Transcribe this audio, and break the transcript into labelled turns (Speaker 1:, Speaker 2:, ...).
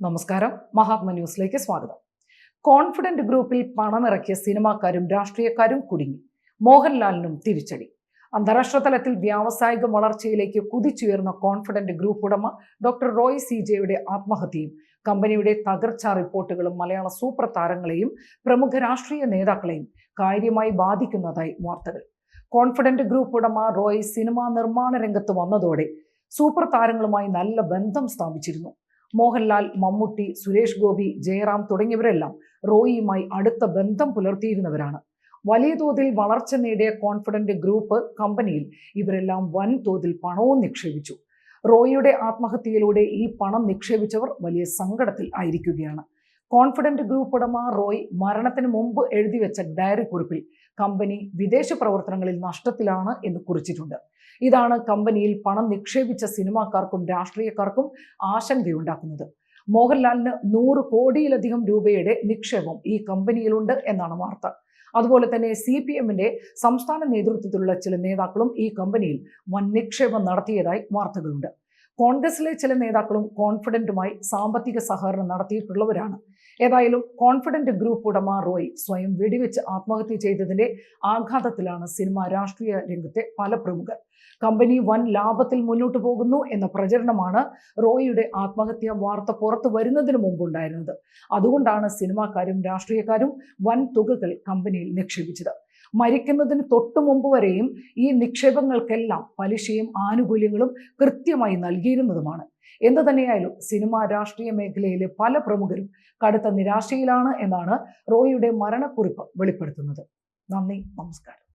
Speaker 1: നമസ്കാരം. മഹാത്മ ന്യൂസിലേക്ക് സ്വാഗതം. കോൺഫിഡന്റ് ഗ്രൂപ്പിൽ പണമിറക്കിയ സിനിമാക്കാരും രാഷ്ട്രീയക്കാരും കുടുങ്ങി. മോഹൻലാലിനും തിരിച്ചടി. അന്താരാഷ്ട്ര തലത്തിൽ വ്യാവസായിക വളർച്ചയിലേക്ക് കുതിച്ചുയർന്ന കോൺഫിഡന്റ് ഗ്രൂപ്പ് ഉടമ ഡോക്ടർ റോയ് സി ജെയുടെ ആത്മഹത്യയും കമ്പനിയുടെ തകർച്ചാ റിപ്പോർട്ടുകളും മലയാള സൂപ്പർ താരങ്ങളെയും പ്രമുഖ രാഷ്ട്രീയ നേതാക്കളെയും കാര്യമായി ബാധിക്കുന്നതായി വാർത്തകൾ. കോൺഫിഡന്റ് ഗ്രൂപ്പ് ഉടമ റോയ് സിനിമാ നിർമ്മാണ രംഗത്ത് വന്നതോടെ സൂപ്പർ താരങ്ങളുമായി നല്ല ബന്ധം സ്ഥാപിച്ചിരുന്നു. മോഹൻലാൽ മമ്മൂട്ടി സുരേഷ് ഗോപി ജയറാം തുടങ്ങിയവരെല്ലാം റോയിയുമായി അടുത്ത ബന്ധം പുലർത്തിയിരുന്നവരാണ്. വലിയ തോതിൽ വളർച്ച നേടിയ കോൺഫിഡന്റ് ഗ്രൂപ്പ് കമ്പനിയിൽ ഇവരെല്ലാം വൻ വൻതോതിൽ പണവും നിക്ഷേപിച്ചു. റോയിയുടെ ആത്മഹത്യയിലൂടെ ഈ പണം നിക്ഷേപിച്ചവർ വലിയ സങ്കടത്തിൽ ആയിരിക്കുകയാണ്. കോൺഫിഡന്റ് ഗ്രൂപ്പ് ഉടമ റോയ് മരണത്തിന് മുമ്പ് എഴുതി വെച്ച ഡയറി കുറിപ്പിൽ കമ്പനി വിദേശ പ്രവർത്തനങ്ങളിൽ നഷ്ടത്തിലാണ് എന്ന് കുറിച്ചിട്ടുണ്ട്. ഇതാണ് കമ്പനിയിൽ പണം നിക്ഷേപിച്ച സിനിമാക്കാർക്കും രാഷ്ട്രീയക്കാർക്കും ആശങ്കയുണ്ടാക്കുന്നത്. മോഹൻലാലിന് നൂറ് കോടിയിലധികം രൂപയുടെ നിക്ഷേപം ഈ കമ്പനിയിലുണ്ട് എന്നാണ് വാർത്ത. അതുപോലെ തന്നെ സി പി എമ്മിന്റെ സംസ്ഥാന നേതൃത്വത്തിലുള്ള ചില നേതാക്കളും ഈ കമ്പനിയിൽ വൻ നിക്ഷേപം നടത്തിയതായി വാർത്തകളുണ്ട്. കോൺഗ്രസിലെ ചില നേതാക്കളും കോൺഫിഡന്റുമായി സാമ്പത്തിക സഹകരണം നടത്തിയിട്ടുള്ളവരാണ്. ഏതായാലും കോൺഫിഡന്റ് ഗ്രൂപ്പ് ഉടമ റോയ് സ്വയം വെടിവെച്ച് ആത്മഹത്യ ചെയ്തതിന്റെ ആഘാതത്തിലാണ് സിനിമ രാഷ്ട്രീയ രംഗത്തെ പല പ്രമുഖർ. കമ്പനി വൻ ലാഭത്തിൽ മുന്നോട്ട് പോകുന്നു എന്ന പ്രചരണമാണ് റോയിയുടെ ആത്മഹത്യ വാർത്ത പുറത്തു വരുന്നതിന് മുമ്പുണ്ടായിരുന്നത്. അതുകൊണ്ടാണ് സിനിമാക്കാരും രാഷ്ട്രീയക്കാരും വൻ തുകകൾ കമ്പനിയിൽ നിക്ഷേപിച്ചത്. മരിക്കുന്നതിന് തൊട്ടു മുമ്പ് വരെയും ഈ നിക്ഷേപങ്ങൾക്കെല്ലാം പലിശയും ആനുകൂല്യങ്ങളും കൃത്യമായി നൽകിയിരുന്നതുമാണ്. എന്തു തന്നെയായാലും സിനിമ രാഷ്ട്രീയ മേഖലയിലെ പല പ്രമുഖരും കടുത്ത നിരാശയിലാണ് എന്നാണ് റോയിയുടെ മരണക്കുറിപ്പ് വെളിപ്പെടുത്തുന്നത്. നന്ദി നമസ്കാരം.